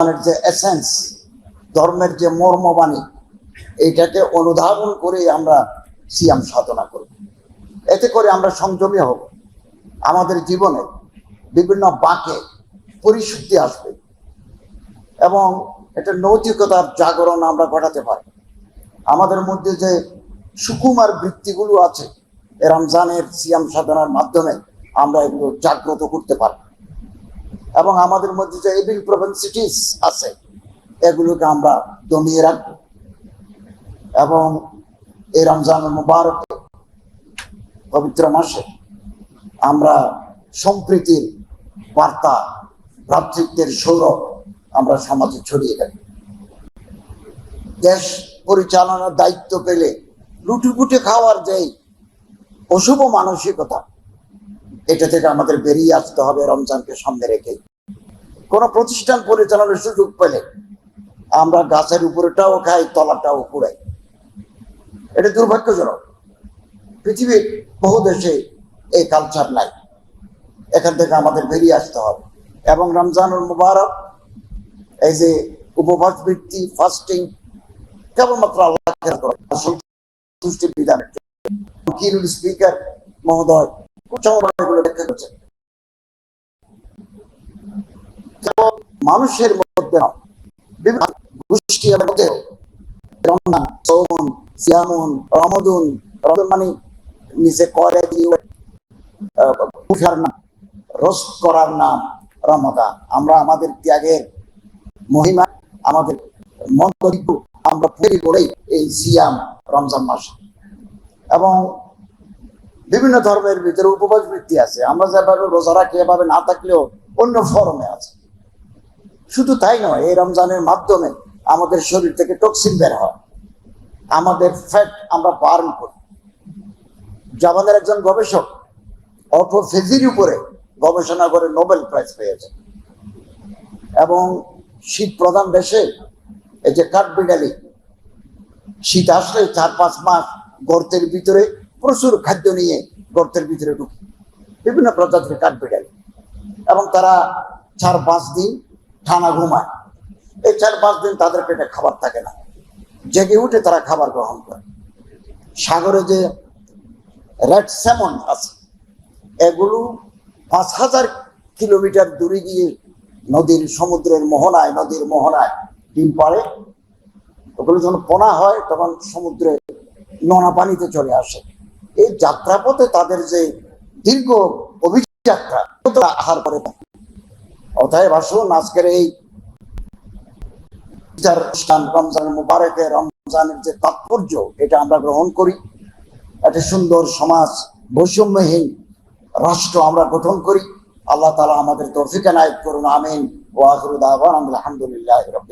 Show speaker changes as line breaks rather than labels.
রমজানের যে এসেন্স ধর্মের যে মর্মবাণী, এইটাকে অনুধাবন করে আমরা সিয়াম সাধনা করব এতে করে আমরা সংযমী হব। আমাদের জীবনে বিভিন্ন বাঁকে পরিশুদ্ধি আসবে এবং এটা নৈতিকতার জাগরণ আমরা ঘটাতে পারি। আমাদের মধ্যে যে সুকুমার বৃত্তিগুলো আছে এ রমজানের সিয়াম সাধনার মাধ্যমে আমরা এগুলো জাগ্রত করতে পারি এবং আমাদের মধ্যে যে এবিল প্রভেন্সিটিস আছে, এগুলোকে আমরা দমিয়ে রাখব। এবং এই রমজান মুবারক পবিত্র মাসে আমরা সম্প্রীতির বার্তা, ভ্রাতৃত্বের সৌরভ আমরা সমাজে ছড়িয়ে দেব। দেশ পরিচালনার দায়িত্ব পেলে লুটুপুটে খাওয়ার যে অশুভ মানসিকতা এটা থেকে আমাদের বেরিয়ে আসতে হবে রমজানকে সামনে রেখে। কোন প্রতিষ্ঠান পরিচালনার সুযোগ পেলে আমরা গাছের উপরেটাও খাই, তলাটাও কুড়াই। এটা দুর্ভাগ্যজনক। পৃথিবীর বহু দেশে এই কালচার নাই। এখান থেকে আমাদের বেরিয়ে আসতে হবে। এবং রমজানুল মুবারক, এই যে উপবাস বৃত্তি ফাস্টিং কেবলমাত্র সন্তুষ্টি বিধানের স্পিকার মহোদয় মানুষের মধ্যে বিভিন্ন গোষ্ঠীর মধ্যেও রমজান সৌমন, সিয়ামুন, রমদুন রমজান মানে নিচে করে দিয়ে নাম, রোস্ট করার নাম রমাদান। আমরা আমাদের ত্যাগের মহিমা, আমাদের মন্তব্য আমরা ফেরি করেই এই সিয়াম রমজান মাস। এবং বিভিন্ন ধর্মের ভিতরে উপবাস বৃত্তি আছে। আমরা যেভাবে রোজা রাখি, এভাবে না থাকলেও অন্য ফরমে আছে। শুধু তাই নয়, এই রমজানের মাধ্যমে আমাদের শরীর থেকে টক্সিন বের হয়। আমাদের ফ্যাট আমরা বার্ন করি। জাপানের একজন গবেষক অটোফেজির উপরে গবেষণা করে নোবেল প্রাইজ পেয়েছে এবং শীত প্রধান দেশে এই যে কাঠবিড়ালি, শীত আসলে চার পাঁচ মাস গর্তের ভিতরে প্রচুর খাদ্য নিয়ে গর্তের ভিতরে ঢুকে। বিভিন্ন প্রজাতির কাঠবিড়ালি এবং তারা চার পাঁচ দিন টানা ঘুমায়। এই চার পাঁচ দিন তাদের পেটে খাবার থাকে না। জেগে উঠে তারা খাবার গ্রহণ করে। সাগরে যে রেড স্যামন আছে, এগুলো পাঁচ হাজার কিলোমিটার দূরে গিয়ে নদীর সমুদ্রের মোহনায়, নদীর মোহনায় ডিম পাড়ে। ওগুলো যখন পোনা হয়, তখন সমুদ্রে নোনা পানিতে চলে আসে। এই যাত্রাপথে তাদের যে দীর্ঘ অভিযাত্রা আহার করে। অতএব আসুন আজকের এই অনুষ্ঠান, রমজান মুবারকে, রমজানের যে তাৎপর্য, এটা আমরা গ্রহণ করি। একটা সুন্দর সমাজ, বৈষম্যহীন রাষ্ট্র আমরা গঠন করি। আল্লাহ তালা আমাদের তৌফিক নায়ক করুন, আমিন। ওয়াহরুদ আলহামদুলিল্লাহ রব